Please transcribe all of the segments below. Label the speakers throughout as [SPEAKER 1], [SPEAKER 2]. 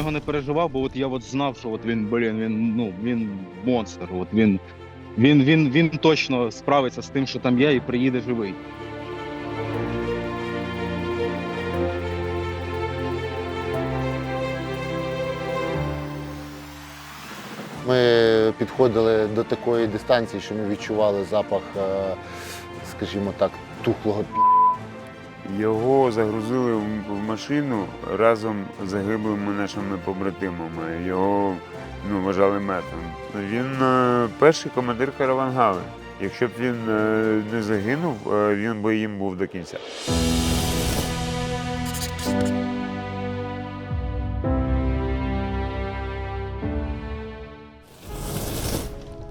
[SPEAKER 1] Нього не переживав, бо от я от знав, що от він, блін, він, ну, він монстр. От він, він, він, він точно справиться з тим, що там є, і приїде живий.
[SPEAKER 2] Ми підходили до такої дистанції, що ми відчували запах, е, скажімо так, тухлого пі.
[SPEAKER 3] Його загрузили в машину разом з загиблими нашими побратимами. Його ну, вважали мертвим. Він е, перший командир каравангали. Якщо б він е, не загинув, е, він би їм був до кінця.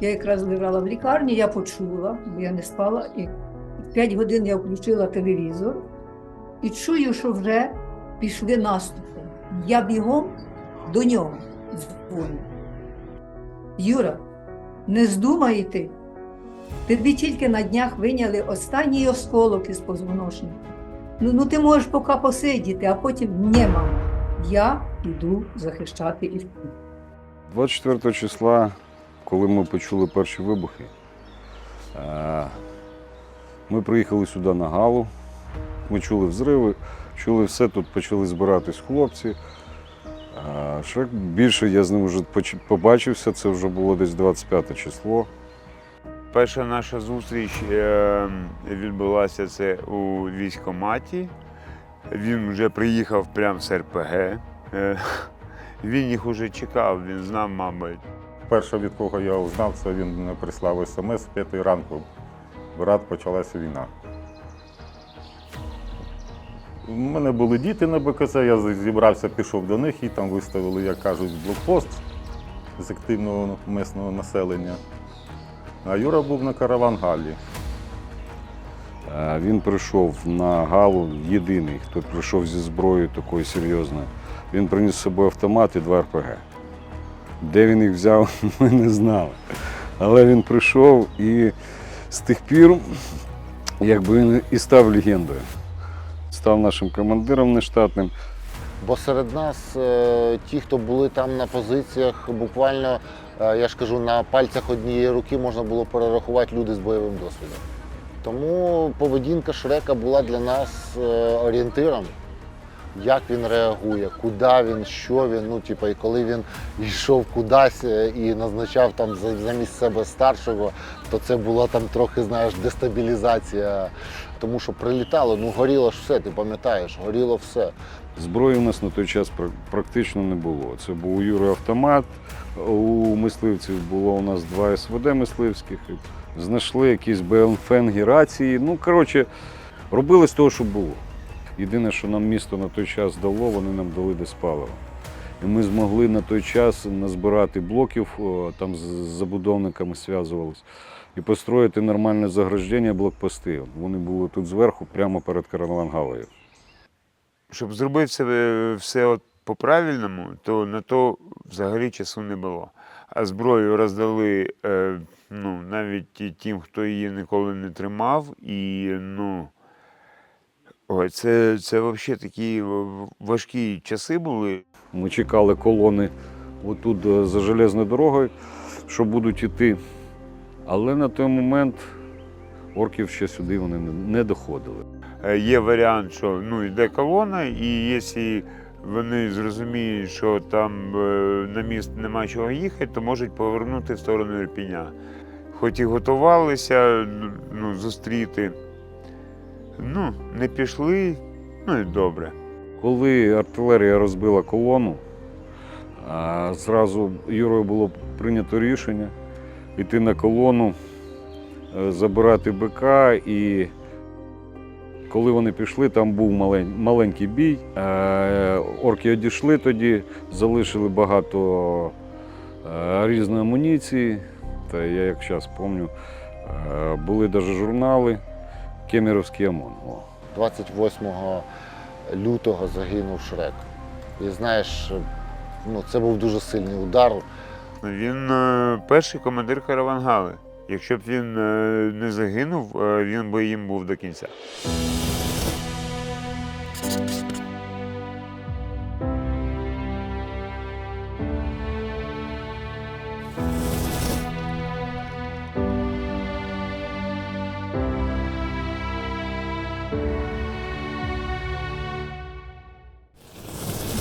[SPEAKER 4] Я якраз лежала в лікарні, я почула, я не спала, і в 5 годин я включила телевізор і чую, що вже пішли наступи. Я бігом до нього дзвоню. Юра, не здумай. Тобі тільки на днях виняли останній осколок із позвоночника. Ну, ну ти можеш поки посидіти, а потім ні. Я йду захищати і
[SPEAKER 5] 24 числа, коли ми почули перші вибухи, е, ми приїхали сюди на Галу. Ми чули взриви, чули все, тут почали збиратись хлопці. Е, Шрек більше я з ним вже побачився, це вже було десь 25 число.
[SPEAKER 3] Перша наша зустріч е, відбулася це у військкоматі. Він вже приїхав прямо з РПГ. Е, Він їх уже чекав, він знав, мабуть.
[SPEAKER 6] Перше, від кого я узнав, це він прислав смс з п'ятої ранку. Брат, почалася війна. У мене були діти на БКЦ, я зібрався, пішов до них і там виставили, як кажуть, блокпост з активного місного населення. А Юра був на каравангалі.
[SPEAKER 5] Е, Він прийшов на Галу єдиний, хто прийшов зі зброєю такою серйозною. Він приніс з собою автомат і два РПГ. Де він їх взяв, ми не знали. Але він прийшов і з тих пір, якби він і став легендою. Став нашим командиром нештатним.
[SPEAKER 2] Бо серед нас е, ті, хто були там на позиціях, буквально, е, я ж кажу, на пальцях однієї руки можна було перерахувати люди з бойовим досвідом. Тому поведінка Шрека була для нас е, орієнтиром, як він реагує, куди він, що він. Ну, типу, і коли він йшов кудись е, і назначав там замість себе старшого, то це була там трохи, знаєш, дестабілізація. Тому що прилітало, ну горіло ж все, ти пам'ятаєш, горіло все.
[SPEAKER 5] Зброї у нас на той час практично не було. Це був у Юри автомат, у мисливців було у нас два СВД мисливських. Знайшли якісь БМФенги, рації. Ну, коротше, робили з того, що було. Єдине, що нам місто на той час дало, вони нам дали десь паливо. І ми змогли на той час назбирати блоків, там з забудовниками зв'язувалися, і построїти нормальне заграждення блокпости. Вони були тут зверху, прямо перед Каравангалою.
[SPEAKER 3] Щоб зробити все, все от по-правильному, то на то взагалі часу не було. А зброю роздали е, ну, навіть тим, хто її ніколи не тримав. І ну, ой, це, це взагалі такі важкі часи були.
[SPEAKER 5] Ми чекали колони отут е, за железною дорогою, що будуть йти. Але на той момент орків ще сюди вони не- не доходили.
[SPEAKER 3] Е, Є варіант, що ну, йде колона, і якщо вони зрозуміють, що там е, на міст нема чого їхати, то можуть повернути в сторону Ірпіня. Хоч і готувалися ну, зустріти, ну, не пішли, ну і добре.
[SPEAKER 5] Коли артилерія розбила колону, зразу Юрою було прийнято рішення йти на колону, е, забирати БК. І коли вони пішли, там був маленький бій. Е, Орки одійшли тоді, залишили багато е, різної амуніції. Та я як зараз пам'ятаю, були навіть журнали Кемеровський ОМОН. О.
[SPEAKER 2] 28 лютого загинув Шрек. І знаєш, ну, це був дуже сильний удар.
[SPEAKER 3] Він е, перший командир каравангали. Якщо б він е, не загинув, е, він би їм був до кінця.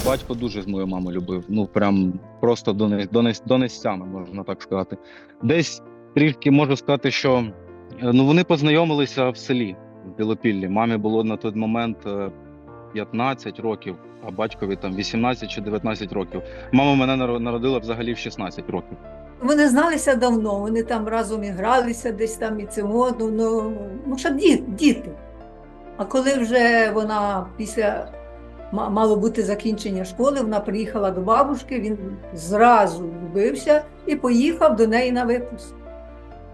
[SPEAKER 1] Батько дуже з мою маму любив. Ну прям просто до не до, нес- до нестями, можна так сказати. Десь трішки можу сказати, що е, ну вони познайомилися в селі в Білопіллі. Мамі було на той момент е, 15 років, а батькові там 18 чи 19 років. Мама мене народила взагалі в 16 років.
[SPEAKER 4] Вони зналися давно, вони там разом і гралися десь там і цього, ну, ну, ще діти. А коли вже вона після мало бути закінчення школи, вона приїхала до бабушки, він зразу влюбився і поїхав до неї на випуск.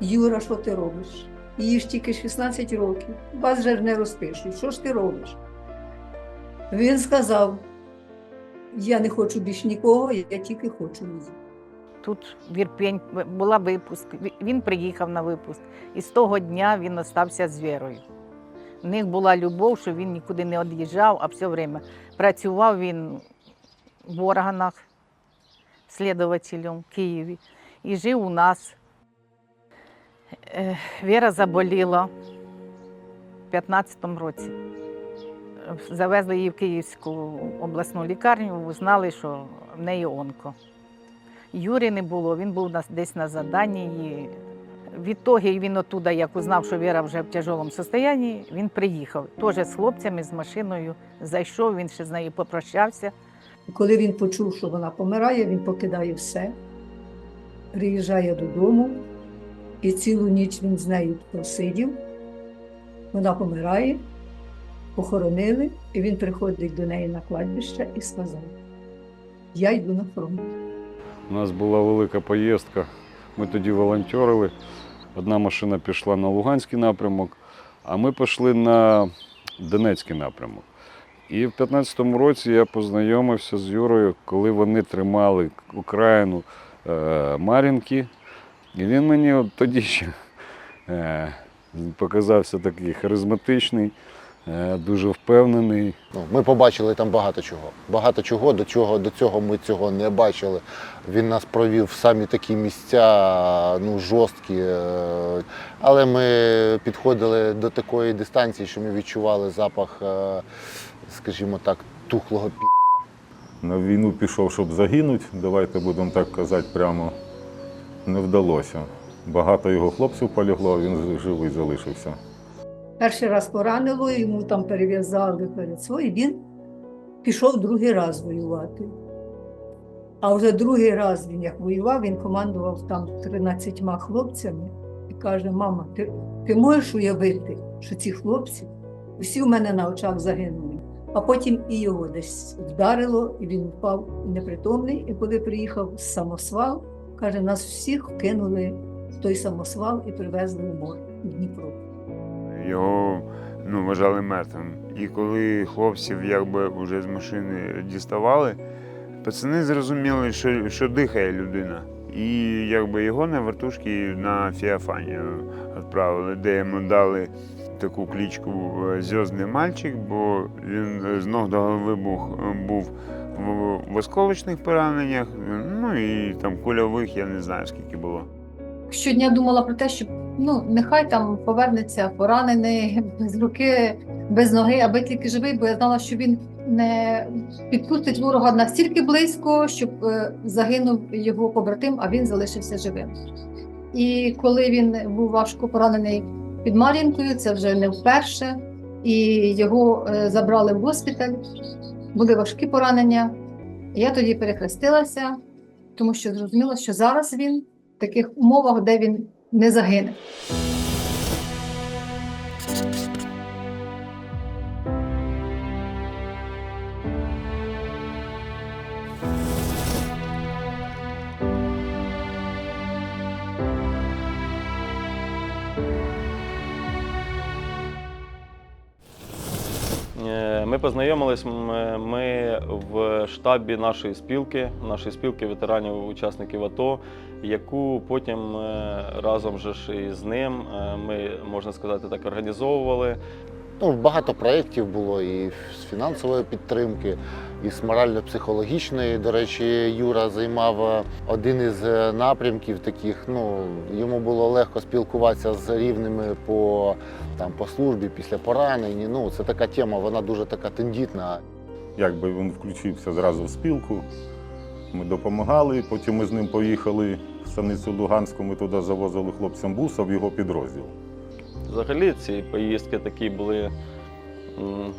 [SPEAKER 4] Юра, що ти робиш? Їй ж тільки 16 років, вас же не розпишуть. Що ж ти робиш? Він сказав: я не хочу більш нікого, я тільки хочу її.
[SPEAKER 7] Тут в Ірпінь була випуск. Він приїхав на випуск. І з того дня він остався з Вірою. В них була любов, що він нікуди не від'їжджав, а все время працював він в органах слідувателем в Києві і жив у нас. Е, Віра заболіла в 15-му році. Завезли її в Київську обласну лікарню, знали, що в неї онко. Юрі не було, він був десь на заданні. І відтоді він оттуда, як узнав, що Віра вже в тяжкому стані, він приїхав. Теж з хлопцями, з машиною зайшов, він ще з нею попрощався.
[SPEAKER 4] Коли він почув, що вона помирає, він покидає все, приїжджає додому, і цілу ніч він з нею просидів. Вона помирає, похоронили, і він приходить до неї на кладбище і сказав: Я йду на фронт.
[SPEAKER 5] У нас була велика поїздка. Ми тоді волонтерили. Одна машина пішла на Луганський напрямок, а ми пішли на Донецький напрямок. І в 15-му році я познайомився з Юрою, коли вони тримали Україну е, Мар'їнки. І він мені от тоді ще е, показався такий харизматичний, дуже впевнений.
[SPEAKER 2] Ну, ми побачили там багато чого. Багато чого, до чого до цього ми цього не бачили. Він нас провів в самі такі місця, ну, жорсткі. е, Але ми підходили до такої дистанції, що ми відчували запах, е, скажімо так, тухлого пі.
[SPEAKER 6] На війну пішов, щоб загинути, давайте будемо так казати прямо. Не вдалося. Багато його хлопців полігло, він живий залишився.
[SPEAKER 4] Перший раз поранило, йому там перев'язали перед свої, він пішов другий раз воювати. А вже другий раз він як воював, він командував там 13 хлопцями і каже: Мама, ти, ти можеш уявити, що ці хлопці всі в мене на очах загинули. А потім і його десь вдарило, і він впав непритомний. І коли приїхав самосвал, каже, нас всіх кинули в той самосвал і привезли в мор в Дніпро.
[SPEAKER 3] Його ну, вважали мертвим. І коли хлопців якби вже з машини діставали, пацани зрозуміли, що, що дихає людина. І якби його на вертушки на Феофанію відправили, де йому дали таку кличку е, Зв'язний мальчик, бо він з ног до голови був, був в осколочних пораненнях, ну і там кульових, я не знаю скільки було.
[SPEAKER 8] щодня думала про те, що ну нехай там повернеться поранений без руки, без ноги, аби тільки живий, бо я знала, що він не підпустить ворога настільки близько, щоб е, загинув його побратим, а він залишився живим. І коли він був важко поранений під Мар'їнкою, це вже не вперше, і його е, забрали в госпіталь, були важкі поранення. Я тоді перехрестилася, тому що зрозуміла, що зараз він в таких умовах, де він не загине.
[SPEAKER 9] Ми познайомились ми в штабі нашої спілки, нашої спілки ветеранів учасників АТО, яку потім е, разом же ж із ним е, ми, можна сказати, так організовували.
[SPEAKER 2] Ну, багато проєктів було і з фінансової підтримки, і з морально-психологічної. До речі, Юра займав е, один із е, напрямків таких. Ну, йому було легко спілкуватися з рівними по, там, по службі після поранень. Ну, це така тема, вона дуже така тендітна.
[SPEAKER 6] якби він включився зразу в спілку. Ми допомагали, потім ми з ним поїхали в станицю Луганську, ми туди завозили хлопцям буса в його підрозділ.
[SPEAKER 9] Взагалі ці поїздки такі були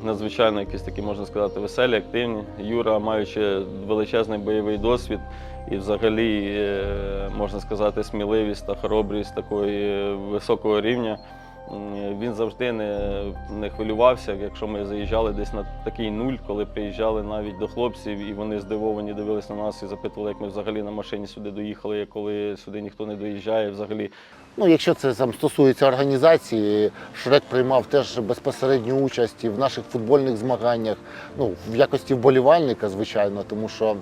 [SPEAKER 9] надзвичайно якісь такі, можна сказати, веселі, активні. Юра, маючи величезний бойовий досвід і взагалі, е, можна сказати, сміливість та хоробрість такої високого рівня. Він завжди не, не хвилювався, якщо ми заїжджали десь на такий нуль, коли приїжджали навіть до хлопців, і вони здивовані дивились на нас і запитували, як ми взагалі на машині сюди доїхали, коли сюди ніхто не доїжджає. Взагалі
[SPEAKER 2] Ну, якщо це там стосується організації, Шрек приймав теж безпосередню участь і в наших футбольних змаганнях, ну, в якості вболівальника, звичайно, тому що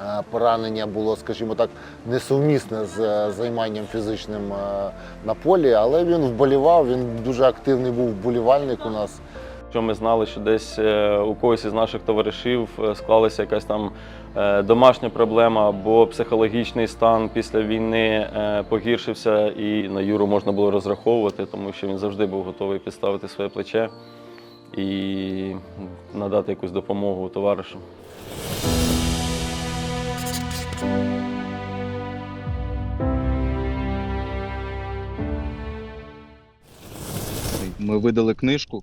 [SPEAKER 2] е, поранення було, скажімо так, несумісне з е, займанням фізичним е, на полі, але він вболівав, він дуже активний був вболівальник у нас.
[SPEAKER 9] Що ми знали, що десь е, у когось із наших товаришів е, склалася якась там е, домашня проблема або психологічний стан після війни погіршився, і на Юру можна було розраховувати, тому що він завжди був готовий підставити своє плече і надати якусь допомогу товаришу.
[SPEAKER 1] Ми видали книжку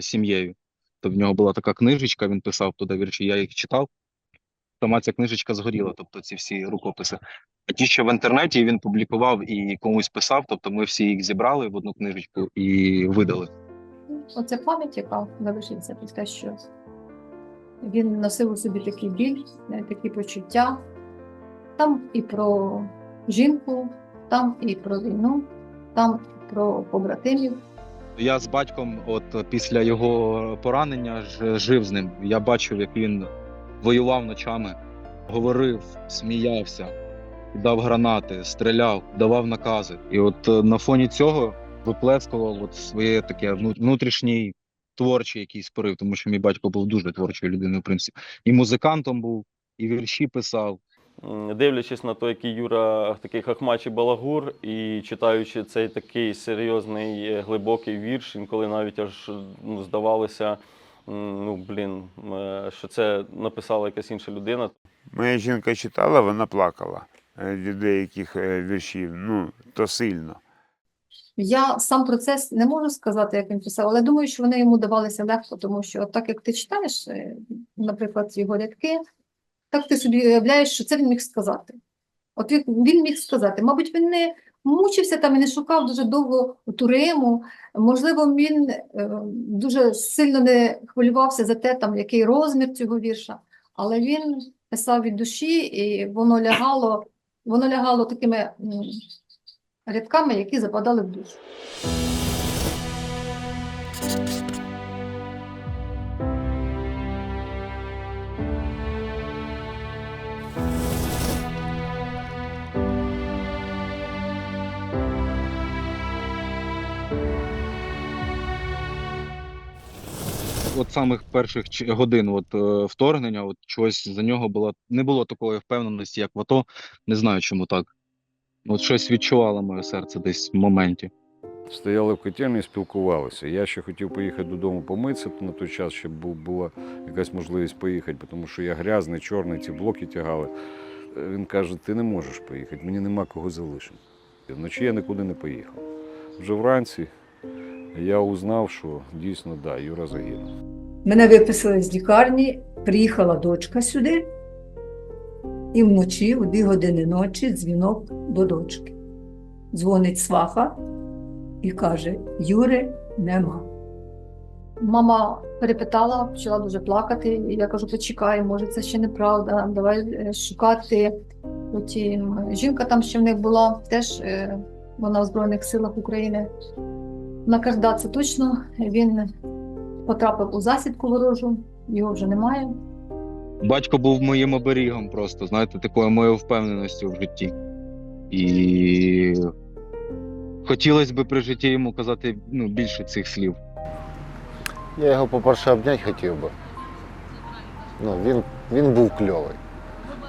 [SPEAKER 1] сім'єю. То в нього була така книжечка, він писав туди вірші, я їх читав. Сама ця книжечка згоріла, тобто ці всі рукописи. А ті, що в інтернеті він публікував і комусь писав, тобто ми всі їх зібрали в одну книжечку і видали.
[SPEAKER 8] Оце пам'ять, яка залишиться про те, що він носив у собі такий біль, е, такі почуття. Там і про жінку, там і про війну, там і про побратимів.
[SPEAKER 1] Я з батьком, от після його поранення, жив з ним. Я бачив, як він воював ночами, говорив, сміявся, дав гранати, стріляв, давав накази. І от е, на фоні цього виплескував от своє таке вну- внутрішній творчий якийсь порив, тому що мій батько був дуже творчою людиною, в принципі. І музикантом був, і вірші писав.
[SPEAKER 9] Дивлячись на те, який Юра такий хахмач і балагур, і читаючи цей такий серйозний е, глибокий вірш, інколи навіть аж ну, здавалося, ну блін, е, що це написала якась інша людина.
[SPEAKER 3] Моя жінка читала, вона плакала від деяких е, віршів. Ну, то сильно.
[SPEAKER 8] Я сам процес не можу сказати, як він писав, але думаю, що вони йому давалися легко, тому що от так як ти читаєш, наприклад, його рядки, так ти собі уявляєш, що це він міг сказати. От він, він міг сказати. Мабуть, він не мучився там і не шукав дуже довго ту Риму. Можливо, він е, дуже сильно не хвилювався за те, там, який розмір цього вірша, але він писав від душі, і воно лягало, воно лягало такими рядками, які западали в душу.
[SPEAKER 1] Самих перших годин от, е, вторгнення, от чогось за нього було не було такої впевненості, як в АТО. Не знаю, чому так. От щось відчувало моє серце десь в моменті.
[SPEAKER 5] Стояли в котельні і спілкувалися. Я ще хотів поїхати додому помитися на той час, щоб була якась можливість поїхати, тому що я грязний, чорний, ці блоки тягали. Е, Він каже: ти не можеш поїхати, мені нема кого залишити. Вночі я нікуди не поїхав. Вже вранці я узнав, що дійсно да, Юра загинув.
[SPEAKER 4] Мене виписали з лікарні, приїхала дочка сюди, і вночі, у дві години ночі, дзвінок до дочки. Дзвонить сваха і каже: Юри нема.
[SPEAKER 8] Мама перепитала, почала дуже плакати. І я кажу: почекай, може, це ще неправда. Давай е, шукати. Потім е, жінка там ще в них була, теж е, вона в Збройних силах України. Вона каже, да, це точно. Він потрапив у засідку ворожу, його вже немає.
[SPEAKER 1] Батько був моїм оберігом просто, знаєте, такою моєю впевненістю в житті. І хотілося б при житті йому казати ну, більше цих слів.
[SPEAKER 2] Я його, по-перше, обняти хотів би. Ну, він, він був кльовий.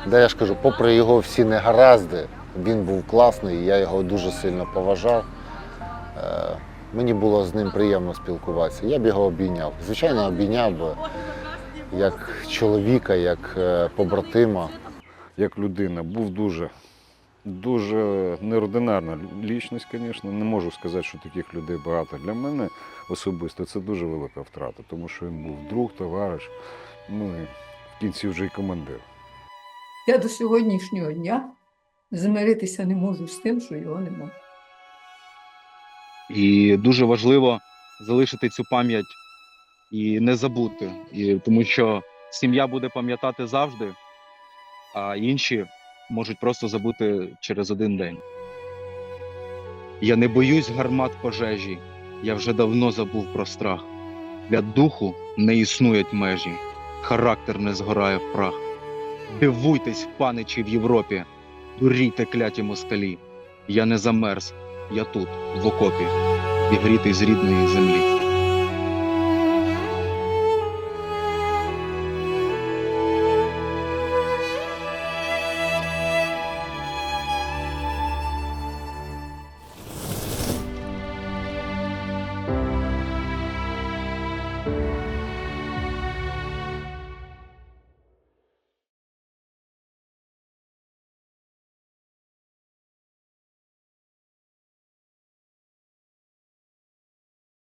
[SPEAKER 2] Да, я ж кажу, попри його всі негаразди, він був класний, і я його дуже сильно поважав. Мені було з ним приємно спілкуватися. Я б його обійняв. Звичайно, обійняв би. як чоловіка, як е, побратима.
[SPEAKER 5] як людина. Був дуже, дуже неординарна лічність, звісно. Не можу сказати, що таких людей багато. Для мене особисто це дуже велика втрата, тому що він був друг, товариш, ну і в кінці вже й командир.
[SPEAKER 4] Я до сьогоднішнього дня змиритися не можу з тим, що його немає.
[SPEAKER 1] І дуже важливо залишити цю пам'ять і не забути. І, тому що сім'я буде пам'ятати завжди, а інші можуть просто забути через один день. Я не боюсь гармат пожежі, я вже давно забув про страх. Для духу не існують межі, характер не згорає в прах. Дивуйтесь, паничі в Європі, дурійте кляті москалі. Я не замерз, я тут, в окопі, зігрітий з рідної землі.